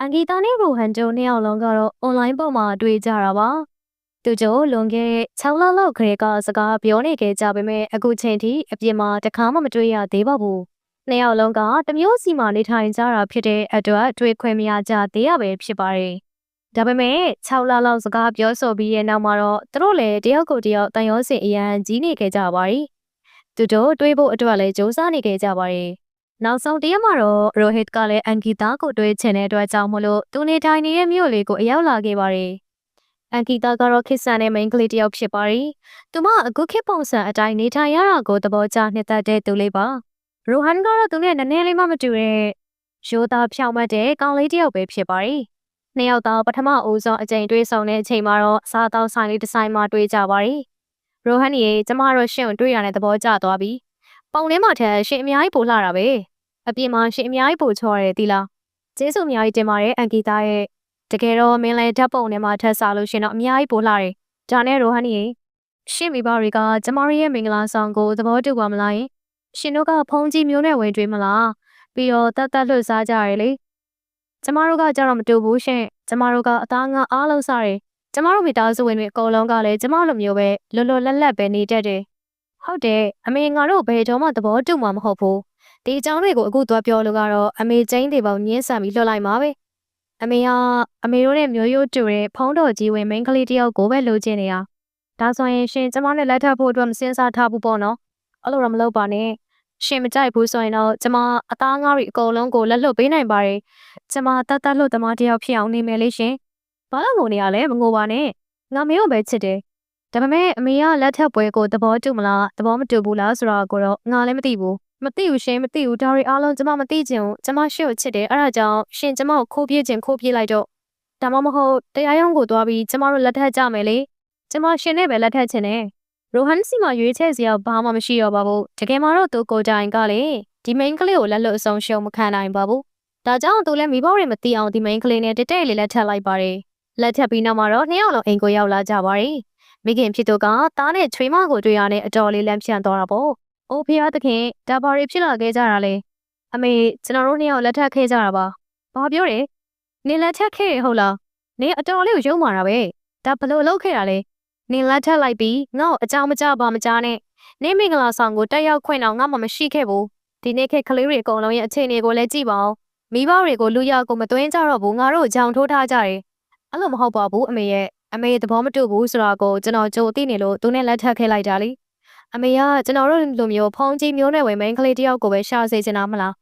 အန်ဂီတာနဲ့ရိုဟန်တို့နှစ်ယောက်လုံးကတော့ online ပေါ်မှာတွေ့ကြတာပါသူတို့လွန်ခဲ့တဲ့6လလောက်ခရေကစကားပြောနေခဲ့ကြပေမဲ့အခုချိန်ထိအပြင်မှာတခါမှမတွေ့ရသေးပါဘူးနှစ်ယောက်လုံးကတမျိုးစီမှာနေထိုင်ကြတာဖြစ်တဲ့အတွက်တွေ့ခွင့်မရကြသေးရပဲဖြစ်ပါတယ်ဒါပေမဲ့6လလောက်စကားပြောဆိုပြီးရဲ့နောက်မှာတော့သူတို့လည်းတယောက်ကိုတယောက်တန်ရောစင်အရန်ကြီးနေခဲ့ကြပါတယ်သူတို့တွေးဖို့အတွက်လည်းစူးစမ်းနေခဲ့ကြပါတယ် နောက်ဆုံးတရက်မှာတော့ရိုဟစ်ကလည်းအန်ဂီတာကိုတွေ့ချင်တဲ့အတွက်ကြောင့်မလို့သူနေထိုင်နေတဲ့မြို့လေးကိုအရောက်လာခဲ့ပါတယ်။အန်ဂီတာကတော့ခစ်ဆန်တဲ့မိန်းကလေးတစ်ယောက်ဖြစ်ပါတယ်။သူမအခုခေတ်ပုံစံအတိုင်းနေထိုင်ရတာကိုသဘောကျနှစ်သက်တဲ့သူလေးပါ။ရိုဟန်ကတော့သူနဲ့နည်းနည်းလေးမှမတူတဲ့ရိုးသားဖြောင့်မတ်တဲ့ကောင်လေးတစ်ယောက်ပဲဖြစ်ပါတယ်။နှစ်ယောက်တော့ပထမအဦးဆုံးအကြိမ်တွေ့ဆုံတဲ့အချိန်မှာတော့စားတောက်ဆိုင်လေးတစ်ဆိုင်မှာတွေ့ကြပါတယ်။ရိုဟန်ကြီးကျမတို့ရှင့်ကိုတွေ့ရတဲ့သဘောကျသွားပြီ။ ပုံထဲမှာထက်ရှင်အများကြီးပိုလှတာပဲ။အပြင်မှာရှင်အများကြီးပိုချောရတယ်တီလားကျေးဇူးအများကြီးတင်ပါတယ်အန်ကီတာရဲ့တကယ်တော့မင်းလည်းဓာတ်ပုံထဲမှာထပ်စားလို့ရှင်တော့အများကြီးပိုလှတယ်ဒါနဲ့ရိုဟန်နီရှင်မိဘတွေကကျမတို့ရဲ့မင်္ဂလာဆောင်ကိုသဘောတူပါမလားယင်ရှင်တို့ကဖုန်းကြီးမျိုးနဲ့ဝင်တွေ့မလားပြီးတော့တတ်တတ်လွတ်စားကြရလေကျမတို့ကကြတော့မတူဘူးရှင်ကျမတို့ကအသားငါအားလုံးစားတယ်ကျမတို့မိသားစုဝင်တွေအကုန်လုံးကလည်းကျမလိုမျိုးပဲလွတ်လွတ်လပ်လပ်ပဲနေတတ်တယ် ဟုတ်တယ်အမေငါတို့ဘယ်တော့မှသဘောတူမှာမဟုတ်ဘူးဒီအကြောင်းတွေကိုအခုသွားပြောလို့ကတော့အမေကျင်းတွေပေါင်းညင်းဆန်ပြီးလွှတ်လိုက်မှာပဲအမေကအမေတို့နဲ့မျိုးရိုးတူတဲ့ဖုံးတော်ကြီးဝင်မိန်းကလေးတယောက်ကိုပဲလိုချင်နေတာဒါဆိုရင်ရှင်ကျမနဲ့လက်ထပ်ဖို့အတွက်မစင်စားထားဘူးပေါ့နော်အဲ့လိုတော့မလုပ်ပါနဲ့ရှင်မကြိုက်ဘူးဆိုရင်တော့ကျမအသားငါးတွေအကုန်လုံးကိုလက်လွတ်ပေးနိုင်ပါတယ်ကျမတတ်တတ်လို့တမတယောက်ဖြစ်အောင်နေမယ်လေရှင်ဘာလို့ငိုနေရလဲမငိုပါနဲ့ငါမေကိုပဲချစ်တယ် ဒါပေမဲ့အမေကလက်ထပ်ပွဲကိုသဘောတူမလားသဘောမတူဘူးလားဆိုတော့ကိုတော့ငါလည်းမသိဘူးမသိဘူးရှင်မသိဘူးဒါတွေအားလုံးကျမမသိချင်ဘူးကျမရှေ့ကိုချစ်တယ်အဲ့ဒါကြောင့်ရှင်ကျမကိုခိုးပြေးခြင်းခိုးပြေးလိုက်တော့ဒါမှမဟုတ်တရားရုံးကိုသွားပြီးကျမတို့လက်ထပ်ကြမယ်လေကျမရှင်နဲ့ပဲလက်ထပ်ချင်တယ်ရိုဟန်စီမှာရွေးချယ်စရာဘာမှမရှိတော့ပါဘူးတကယ်မှတော့သူကိုတိုင်ကလေဒီမိန်းကလေးကိုလက်လွတ်အဆုံးရှုံးမခံနိုင်ပါဘူးဒါကြောင့်သူလည်းမိဘတွေမသိအောင်ဒီမိန်းကလေးနဲ့တက်တက်လေးလက်ထပ်လိုက်ပါတယ်လက်ထပ်ပြီးနောက်မှာတော့နှစ်ယောက်လုံးအိမ်ကိုရောက်လာကြပါတယ် မိခင်ဖြစ်သူကသားနဲ့ချွေးမကိုတွေ့ရတဲ့အတော်လေးလမ်းဖြန့်သွားတာပေါ့။အိုးဖះသခင်ဒါဘာတွေဖြစ်လာခဲ့ကြတာလဲ။အမေကျွန်တော်တို့နှစ်ယောက်လက်ထပ်ခဲ့ကြတာပါ။ဘာပြောတယ်။နင်လက်ထပ်ခဲ့ရဟုတ်လား။နင်အတော်လေးကိုယုံမာတာပဲ။ဒါဘလို့လုပ်ခဲ့တာလဲ။နင်လက်ထပ်လိုက်ပြီးငါ့ကိုအကြောင်းမကြပါမကြားနဲ့။နင်မင်္ဂလာဆောင်ကိုတက်ရောက်ခွင့်တော့ငါမှမရှိခဲ့ဘူး။ဒီနေ့ခေတ်ကလေးတွေအကုန်လုံးရဲ့အခြေအနေကိုလည်းကြည့်ပါဦး။မိဘတွေကိုလူရောက်ကိုမသွင်းကြတော့ဘူးငါတို့ကြောင်ထိုးထားကြတယ်။အဲ့လိုမဟုတ်ပါဘူးအမေရဲ့ အမေသဘောမတူဘူးဆိုတာကိုကျွန်တော်ကြိုသိနေလို့သူနဲ့လက်ထပ်ခဲ့လိုက်တာလေ။အမေကကျွန်တော်တို့လိုမျိုးဖုံးကြီးမျိုးနဲ့ဝင်မိန်းကလေးတယောက်ကိုပဲရှာစေချင်တာမလား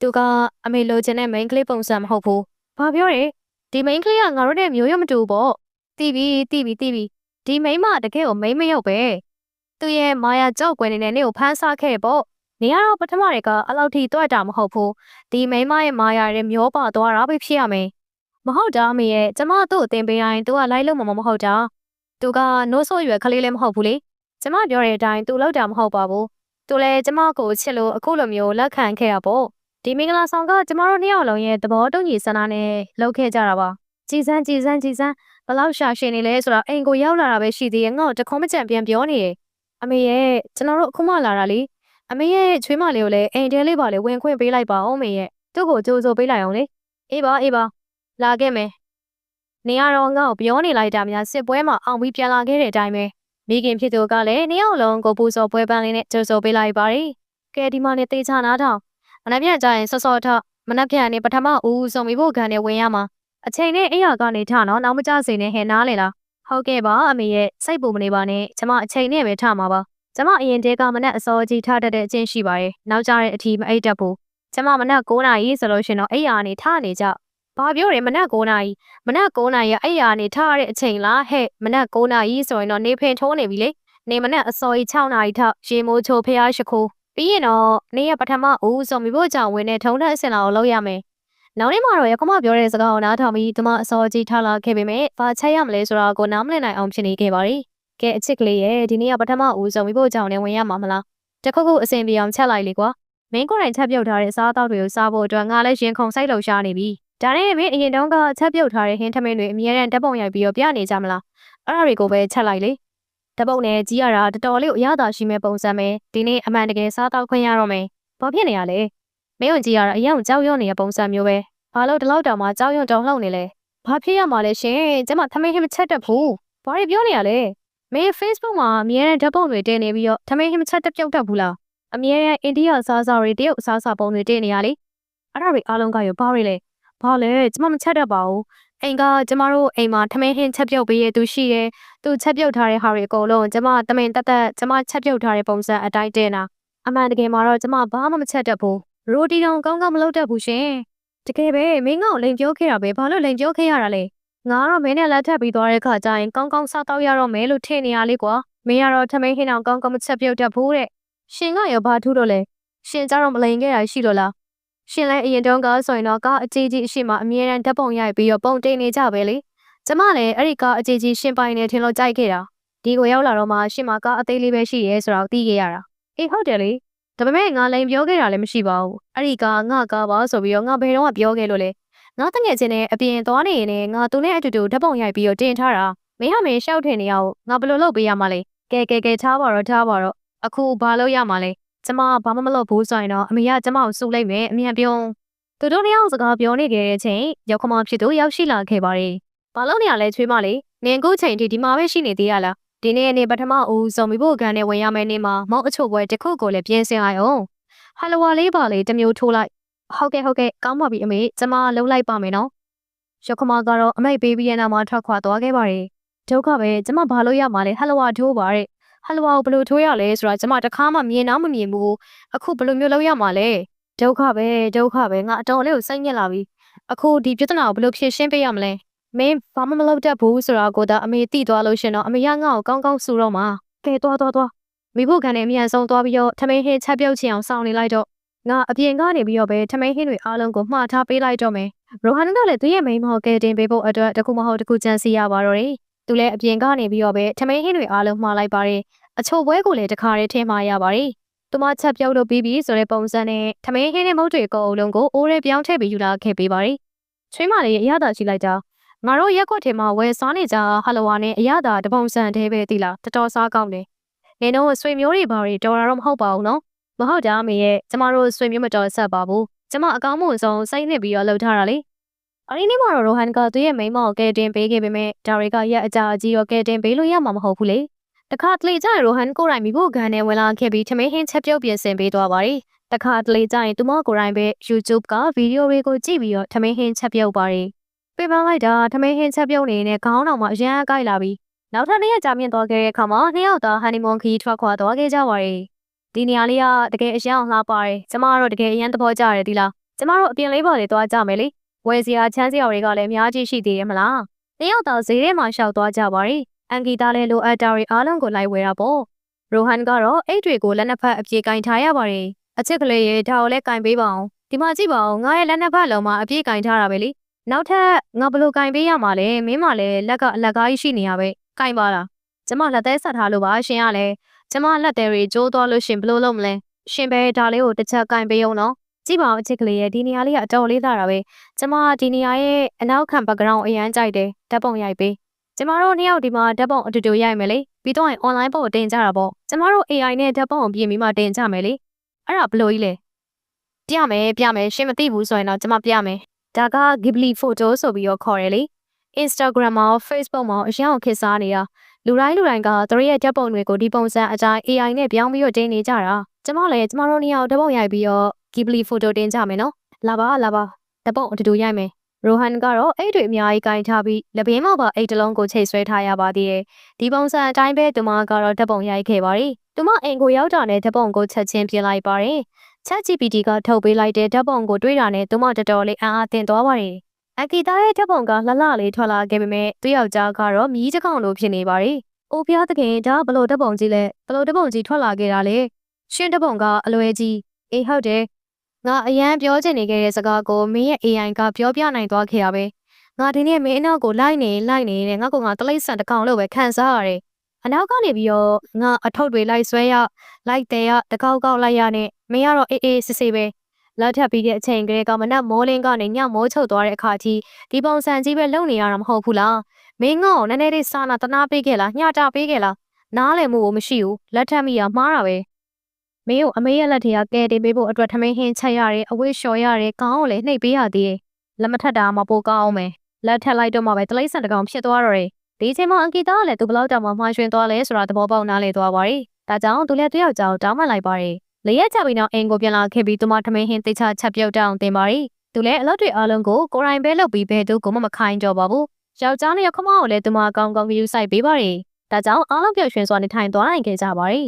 သူကအမေလိုချင်တဲ့မိန်းကလေးပုံစံမဟုတ်ဘူးဘာပြောရဲဒီမိန်းကလေးကငါတို့နဲ့မျိုးရမတူပေါ့တီးပြီးတီးပြီးတီးပြီးဒီမိန်းမတကယ်ကိုမိန်းမရောက်ပဲသူရဲ့မာယာကြောက်ကွယ်နေတဲ့နေ့ကိုဖမ်းဆခဲ့ပေါ့နေရတော့ပထမတွေကအလောက်ထိတွက်တာမဟုတ်ဘူးဒီမိန်းမရဲ့မာယာရဲ့မျောပါသွားတာပဲဖြစ်ရမယ် မဟုတ်တာအမေရဲ့ကျမတို့အတင်ပေးတိုင်းသူကလိုက်လို့မမဟုတ်တာသူကနိုးဆိုးရွယ်ကလေးလည်းမဟုတ်ဘူးလေကျမပြောတဲ့အတိုင်းသူလောက်တာမဟုတ်ပါဘူးသူလည်းကျမကိုချစ်လို့အခုလိုမျိုးလက်ခံခဲ့ရပေါ့ဒီမင်္ဂလာဆောင်ကကျမတို့နှစ်ယောက်လုံးရဲ့သဘောတူညီဆန္ဒနဲ့လုပ်ခဲ့ကြတာပါကြည်စမ်းကြည်စမ်းကြည်စမ်းဘလောက်ရှာရှင်နေလဲဆိုတော့အိမ်ကိုရောက်လာတာပဲရှိသေးရဲ့ငါ့ကိုတခွန်းမကြံပြန်ပြောနေတယ်အမေရဲ့ကျွန်တော်တို့အခုမှလာတာလေအမေရဲ့ချွေးမလေးကိုလည်းအိမ်တဲလေးပါလေဝင်ခွင့်ပေးလိုက်ပါအောင်မေရဲ့သူ့ကိုကြိုးစိုးပေးလိုက်အောင်လေအေးပါအေးပါ လာခဲ့မယ်နေရတော့ငါ့ကိုပြောနေလိုက်တာများစစ်ပွဲမှာအောင်ပြီးပြန်လာခဲ့တဲ့အတိုင်းပဲမိခင်ဖြစ်သူကလည်းနှစ်ယောက်လုံးကိုပူဇော်ပွဲပန်းလေးနဲ့ကြိုးဆိုပေးလိုက်ပါတယ်။ကဲဒီမနဲ့တေချာနာထောင်မနှက်ပြန်ကြရင်စောစောထမနှက်ပြန်နေပထမဦးဆုံးပြီးဖို့ခံနေဝင်ရမှာအချိန်နဲ့အိယာကနေထနော်နောက်မကြစေနဲ့ဟဲနားလေလားဟုတ်ကဲ့ပါအမေရဲ့စိတ်ပူမနေပါနဲ့ကျမအချိန်နဲ့ပဲထမှာပါကျမအရင်တည်းကမနက်အစောကြီးထတတ်တဲ့အချင်းရှိပါတယ်နောက်ကြတဲ့အထီးမအိတ်တတ်ဘူးကျမမနက်9နာရီဆိုလို့ရှင်တော့အိယာနေထနေကြ ဘာပြောရဲမနက်9နာရီမနက်9နာရီအဲ့ရနေထားရတဲ့အချိန်လားဟဲ့မနက်9နာရီဆိုရင်တော့နေဖင်ထိုးနေပြီလေနေမနက်အစောကြီး6နာရီထောက်ရေမိုးချိုဖျားရှိခိုးပြီးရင်တော့နေရပထမဦးဆိုမိဖို့ကြောင့်ဝင်နေထုံထက်အစင်လာကိုလုပ်ရမယ်နောက်နေ့မှာတော့ရခမပြောတဲ့စကားကိုနားထောင်ပြီးဒီမအစောကြီးထားလာခဲ့ပေမဲ့ဘာချက်ရမလဲဆိုတော့ကိုနားမလည်နိုင်အောင်ဖြစ်နေခဲ့ပါရီကဲအချစ်ကလေးရဲ့ဒီနေ့ကပထမဦးဆုံးမိဖို့ကြောင့်လည်းဝင်ရမှာမလားတခုခုအစင်ပြေအောင်ချက်လိုက်လေကွာမင်းကိုယ်တိုင်ချက်ပြုတ်ထားတဲ့စားတောက်တွေကိုစားဖို့အတွက်ငါလည်းရင်ခုန်ဆိုင်လှုပ်ရှားနေပြီ ဒါနဲ့မင်းအရင်တုန်းကချက်ပြုတ်ထားတဲ့ဟင်းထမင်းတွေအမြဲတမ်းဓာတ်ပုံရိုက်ပြီးတော့ပြနေကြမလားအဲ့ဒါတွေကိုပဲချက်လိုက်လေဓာတ်ပုံနဲ့ကြီးရတာတော်တော်လေးအရသာရှိမဲ့ပုံစံပဲဒီနေ့အမှန်တကယ်စားတော့ခွင့်ရတော့မယ်ဘာဖြစ်နေရလဲမင်းတို့ကြီးရတာအရင်ကြောက်ရွံ့နေတဲ့ပုံစံမျိုးပဲဘာလို့ဒီလောက်တောင်မှကြောက်ရွံ့တောင်လှုပ်နေလဲဘာဖြစ်ရမှာလဲရှင်ကျမသမီးဟင်းမချက်တတ်ဘူးဘာတွေပြောနေရလဲမင်း Facebook မှာအမြဲတမ်းဓာတ်ပုံတွေတင်နေပြီးတော့သမီးဟင်းမချက်တတ်ပြုတ်တတ်ဘူးလားအမြဲတမ်းအိန္ဒိယစားစားတွေတရုတ်စားစားပုံတွေတင်နေရလေအဲ့ဒါတွေအားလုံးကရောဘာတွေလဲ ဘာလဲကျမမချက်တတ်ပါဘူးအိမ်ကကျမတို့အိမ်မှာထမင်းဟင်းချက်ပြုတ်ပေးရသူရှိတယ်သူချက်ပြုတ်ထားတဲ့ဟာတွေအကုန်လုံးကျမတမင်တက်တက်ကျမချက်ပြုတ်ထားတဲ့ပုံစံအတိုင်းတင်တာအမှန်တကယ်မှာတော့ကျမဘာမှမချက်တတ်ဘူးရိုတီတောင်ကောင်းကောင်းမလုပ်တတ်ဘူးရှင်တကယ်ပဲမင်းကောင်လိန်ပြောခဲ့တာပဲဘာလို့လိန်ပြောခဲ့ရတာလဲငါကတော့မင်းနဲ့လက်ထပ်ပြီးသွားတဲ့ခါကျရင်ကောင်းကောင်းစားတော့ရတော့မယ်လို့ထင်နေရလေကွာမင်းကတော့ထမင်းဟင်းအောင်ကောင်းကောင်းမချက်ပြုတ်တတ်ဘူးတဲ့ရှင်ကရောဘာထူးတော့လဲရှင်ကြတော့မလိန်ခဲ့တာရှိလို့လား ရှင်လည်းအရင်တုန်းကဆိုရင်တော့ကားအကြီးကြီးအရှိမအမြဲတမ်းဓာတ်ပုံရိုက်ပြီးတော့ပုံတင်နေကြပဲလေကျမလည်းအဲ့ဒီကားအကြီးကြီးရှင်ပိုင်နေထင်လို့ကြိုက်ခဲ့တာဒီကိုရောက်လာတော့မှရှင်မကားအသေးလေးပဲရှိရဲဆိုတော့သိခဲ့ရတာအေးဟုတ်တယ်လေဒါပေမဲ့ငါလည်းပြောခဲ့တာလည်းမရှိပါဘူးအဲ့ဒီကားငါကားပါဆိုပြီးတော့ငါဘယ်တော့မှပြောခဲ့လို့လေငါတငယ်ချင်းနဲ့အပြင်သွားနေရင်လည်းငါသူနဲ့အတူတူဓာတ်ပုံရိုက်ပြီးတော့တင်ထားတာမင်းဟာမင်းရှောက်ထင်နေရအောင်ငါဘယ်လိုလုပ်ပေးရမှာလဲကဲကဲကဲထားပါတော့ထားပါတော့အခုဘာလုပ်ရမှာလဲ ကျမဘာမှမလုပ်ဘူးဆိုရင်တော့အမေကကျမကိုစုလိုက်မယ်အမြန်ပြုံးသူတို့နှစ်ယောက်စကားပြောနေကြတဲ့အချိန်ရောက်ခမဖြစ်သူရောက်ရှိလာခဲ့ပါတယ်ဘာလုပ်နေရလဲချွေးမလေးနင်ကိုချိန်ထိဒီမှာပဲရှိနေသေးရလားဒီနေ့နေ့ပထမဦးစုံပြီးဖို့ကန်နဲ့ဝင်ရမယ့်နေ့မှာမောက်အချို့ပွဲတစ်ခုကိုလည်းပြင်ဆင်ရအောင်ဟယ်လိုဝါလေးပါလေတစ်မျိုးထိုးလိုက်ဟုတ်ကဲ့ဟုတ်ကဲ့ကောင်းပါပြီအမေကျမလှုပ်လိုက်ပါမယ်နော်ရောက်ခမကတော့အမိတ်ပေးပြီးရဲ့နောက်မှာထွက်ခွာသွားခဲ့ပါတယ်ဒုက္ခပဲကျမဘာလို့ရမှာလဲဟယ်လိုဝါထိုးပါတဲ့ ဟယ်လိုဝါကိုဘယ်လိုထိုးရလဲဆိုတာကျမတခါမှမြင်တော့မမြင်ဘူးအခုဘယ်လိုမျိုးလုပ်ရမှာလဲဒုက္ခပဲဒုက္ခပဲငါအတော်လေးကိုစိတ်ညစ်လာပြီအခုဒီပြဿနာကိုဘယ်လိုဖြေရှင်းပေးရမလဲမင်းဘာမှမလုပ်တတ်ဘူးဆိုတာကိုဒါအမေသိသွားလို့ရှင်တော့အမေကငါ့ကိုကောင်းကောင်းဆူတော့မှာကဲသွားသွားသွားမိဖို့ခံနဲ့အမြန်ဆုံးသွားပြီးတော့ထမင်းဟင်းချက်ပြုတ်ချင်အောင်စောင့်နေလိုက်တော့ငါအပြင်ကနေပြီးတော့ပဲထမင်းဟင်းတွေအားလုံးကိုမှားထားပေးလိုက်တော့မယ်ရိုဟန်ကလည်းသူ့ရဲ့မိန်းမကိုကဲတင်ပေးဖို့အတွက်တခုမဟုတ်တခုကြံစီရပါတော့တယ် သူလည်းအပြင်ကနေပြီးတော့ပဲထမင်းဟင်းတွေအားလုံးမှားလိုက်ပါတယ်အချို့ပွဲကိုလည်းတခါတည်းထင်းမှာရပါတယ်သူမချက်ပြုတ်လို့ပြီးပြီဆိုတဲ့ပုံစံနဲ့ထမင်းဟင်းနဲ့မုတ်တွေအကုန်လုံးကိုအိုးရဲပြောင်းထည့်ပြီးယူလာခဲ့ပေးပါတယ်ချွေးမလေးအရသာရှိလိုက်တာငါတို့ရက်ကွက်ထဲမှာဝယ်စားနေကြဟလဝါနဲ့အရသာတပုံစံတည်းပဲသိလားတော်တော်စားကောင်းတယ်။နေတော့ဆွေမျိုးတွေဘာတွေတော်တာတော့မဟုတ်ပါဘူးနော်။မဟုတ်တာမေရဲ့ကျမတို့ဆွေမျိုးမတော်ဆက်ပါဘူး။ကျမအကောင်းမှုဆုံးစိတ်နှစ်ပြီးတော့လှုပ်ထားတာလေ။ အရင်းနေ့မှာတော့ရိုဟန်ကသူ့ရဲ့မိန်းမကိုကဲတင်ပေးခဲ့ပေမဲ့ဒါတွေကရက်အကြအကြီးတော့ကဲတင်ပေးလို့ရမှာမဟုတ်ဘူးလေ။တခါတလေကျရင်ရိုဟန်ကိုယ်တိုင်မိဖို့ခံနဲ့ဝင်လာခဲ့ပြီးထမင်းဟင်းချက်ပြုတ်ပြင်ဆင်ပေးသွားပါတယ်။တခါတလေကျရင်သူမကိုယ်တိုင်ပဲ YouTube ကဗီဒီယိုတွေကိုကြည့်ပြီးတော့ထမင်းဟင်းချက်ပြုတ်ပါတယ်။ပြပန်းလိုက်တာထမင်းဟင်းချက်ပြုတ်နေတဲ့ခေါင်းတော်မှာအရန်အကိုက်လာပြီးနောက်ထပ်နေ့ရက်ကြာမြင့်သွားခဲ့တဲ့အခါမှာနှစ်ယောက်သားဟန်နီမွန်ခီးထွက်ခွာသွားခဲ့ကြပါတယ်။ဒီနေရာလေးကတကယ်အရန်အောင်လှပါတယ်။ကျမကတော့တကယ်အရန်သဘောကျတယ်ဒီလား။ကျမတို့အပြင်လေးပေါ်လေးသွားကြမယ်လေ။ ဝယ်စရာချမ်းစရာတွေကလည်းအများကြီးရှိသေးရဲ့မလား။နှစ်ယောက်သားဈေးထဲမှာရှောက်သွားကြပါတယ်။အန်ဂီတာလည်းလိုအပ်တာတွေအားလုံးကိုလိုက်ဝယ်တာပေါ့။ရိုဟန်ကတော့အိတ်တွေကိုလက်နှစ်ဖက်အပြေကင်ထားရပါတယ်။အချစ်ကလေးရဲ့ဒါကိုလည်းကင်ပေးပါအောင်။ဒီမှာကြည့်ပါဦးငါရဲ့လက်နှစ်ဖက်လုံးမှာအပြေကင်ထားတာပဲလေ။နောက်ထပ်ငါဘလို့ကင်ပေးရမှာလဲမင်းမလည်းလက်ကအလက်ကားကြီးရှိနေရပဲကင်ပါလားကျမလက်သေးဆက်ထားလို့ပါရှင်ကလည်းကျမလက်သေးတွေကျိုးသွားလို့ရှင်ဘလို့လုပ်မလဲရှင်ပဲဒါလေးကိုတစ်ချက်ကင်ပေးအောင်နော် ကြည့်ပါဦးအချစ်ကလေးရဲ့ဒီနေရာလေးကအတော်လေးလာတာပဲကျမဒီနေရာရဲ့အနောက်ခံ background အရန်ကြိုက်တယ်ဓာတ်ပုံရိုက်ပေးကျမတို့နှစ်ယောက်ဒီမှာဓာတ်ပုံအတူတူရိုက်မယ်လေပြီးတော့ online ပုံတင်ကြတာပေါ့ကျမတို့ AI နဲ့ဓာတ်ပုံပြင်ပြီးမှတင်ကြမယ်လေအဲ့ဒါဘလို့ကြီးလဲပြမယ်ပြမယ်ရှင်မသိဘူးဆိုရင်တော့ကျမပြမယ်ဒါက Ghibli photo ဆိုပြီးတော့ခေါ်ရလေ Instagram မှာ Facebook မှာအရင်ကခေတ်စားနေတာလူတိုင်းလူတိုင်းကသူတို့ရဲ့ဓာတ်ပုံတွေကိုဒီပုံစံအတိုင်း AI နဲ့ပြောင်းပြီးတော့တင်နေကြတာကျမလည်းကျမတို့နှစ်ယောက်ဓာတ်ပုံရိုက်ပြီးတော့ Ghibli photo တင်ကြမယ်နော်လာပါလာပါဓာတ်ပုံအတူတူရိုက်မယ်ရိုဟန်ကတော့အိတ်တွေအများကြီးကင်ထားပြီးလက်ဘင်းမှာပါအိတ်တစ်လုံးကိုချိတ်ဆွဲထားရပါသေးတယ်ဒီပုံစံအတိုင်းပဲသူမကတော့ဓာတ်ပုံရိုက်ခဲ့ပါတယ်သူမအိမ်ကိုရောက်တာနဲ့ဓာတ်ပုံကိုချက်ချင်းပြင်လိုက်ပါတယ် ChatGPT ကထုတ်ပေးလိုက်တဲ့ဓာတ်ပုံကိုတွေ့တာနဲ့သူမတော်တော်လေးအားအသင်သွားပါတယ်အကီတာရဲ့ဓာတ်ပုံကလှလှလေးထွက်လာခဲ့ပေမဲ့သူ့ယောက်ျားကတော့မြီးတစ်ကောင်လိုဖြစ်နေပါတယ်။အိုဖျားသခင်ဒါဘလို့ဓာတ်ပုံကြီးလဲဘလို့ဓာတ်ပုံကြီးထွက်လာခဲ့တာလဲ။ရှင်ဓာတ်ပုံကအလွယ်ကြီးအေးဟုတ်တယ်။ ငါအရန်ပြောချင်နေခဲ့တဲ့စကားကိုမင်းရဲ့ AI ကပြောပြနိုင်သွားခဲ့ရပဲ။ငါဒီနေ့မင်းအနောက်ကိုလိုက်နေလိုက်နေတဲ့ငါကငါတလိမ့်ဆန်တစ်ကောင်လို့ပဲခံစားရတယ်။အနောက်ကနေပြီးတော့ငါအထုပ်တွေလိုက်ဆွဲရလိုက်တယ်ရတကောက်ကောက်လိုက်ရနဲ့မင်းကတော့အေးအေးစစ်စစ်ပဲလက်ထပ်ပြီးတဲ့အချိန်ကလေးကမနက်မိုးလင်းကနေညမိုးချုပ်သွားတဲ့အခါထိဒီပုံစံကြီးပဲလုံနေရတာမဟုတ်ဘူးလားမင်းငေါ့နည်းနည်းလေးစာနာတနာပေးခဲ့လားညတာပေးခဲ့လားနားလည်မှုကိုမရှိဘူးလက်ထပ်မိရမှားတာပဲ မင်းကိုအမေရဲ့လက်ထက်ကဲတင်ပေးဖို့အတွက်ထမင်းဟင်းချက်ရတယ်အဝိရှော်ရတယ်ကောင်းကိုလည်းနှိပ်ပေးရသေးတယ်လက်မထက်တာမှပိုကောင်းအောင်မယ်လက်ထက်လိုက်တော့မှပဲတလိမ့်ဆန်တကောင်ဖြစ်သွားတော့တယ်ဒီအချိန်မှာအန်ကီတာကလည်းသူဘလောက်တောင်မှမှားရွှင်သွားလဲဆိုတာသဘောပေါက်နားလည်သွားပါရီဒါကြောင့်သူလည်းတယောက်ကြောင်တောင်းမှန်လိုက်ပါရီလေရက်ကြပြီးနောက်အင်ကိုပြန်လာခဲ့ပြီးသူမထမင်းဟင်းတိတ်ချချက်ပြုတ်တောင်းတင်ပါရီသူလည်းအလုပ်တွေအားလုံးကိုကိုရိုင်းပဲလုပ်ပြီးဘဲသူကိုမမခိုင်းကြပါဘူးယောက်ျားနဲ့ခမောကိုလည်းသူမအကောင်းကောင်းယူဆိုင်ပေးပါရီဒါကြောင့်အားလုံးပျော်ရွှင်စွာနေထိုင်သွားနိုင်ခဲ့ကြပါရီ